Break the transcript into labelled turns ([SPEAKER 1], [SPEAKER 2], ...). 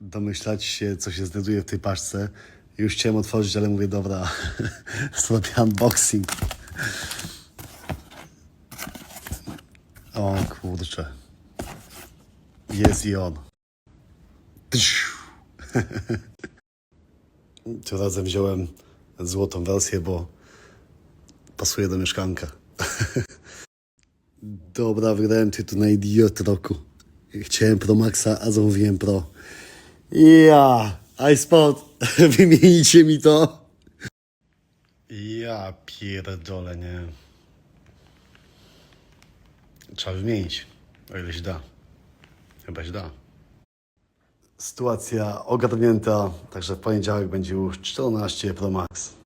[SPEAKER 1] domyślać się, co się znajduje w tej paczce. Już chciałem otworzyć, ale mówię, dobra, zrobię unboxing. O kurczę. Jest i on. Tym razem wziąłem złotą wersję, bo pasuje do mieszkanka. Dobra, wygrałem tytuł na idiot roku. Chciałem Pro Maxa, a zamówiłem Pro. Ja, iSpot, wymienicie mi to? Ja pierdolę, nie. Trzeba wymienić, o ile się da. Chyba się da. Sytuacja ogarnięta, także w poniedziałek będzie już 14 Pro Max.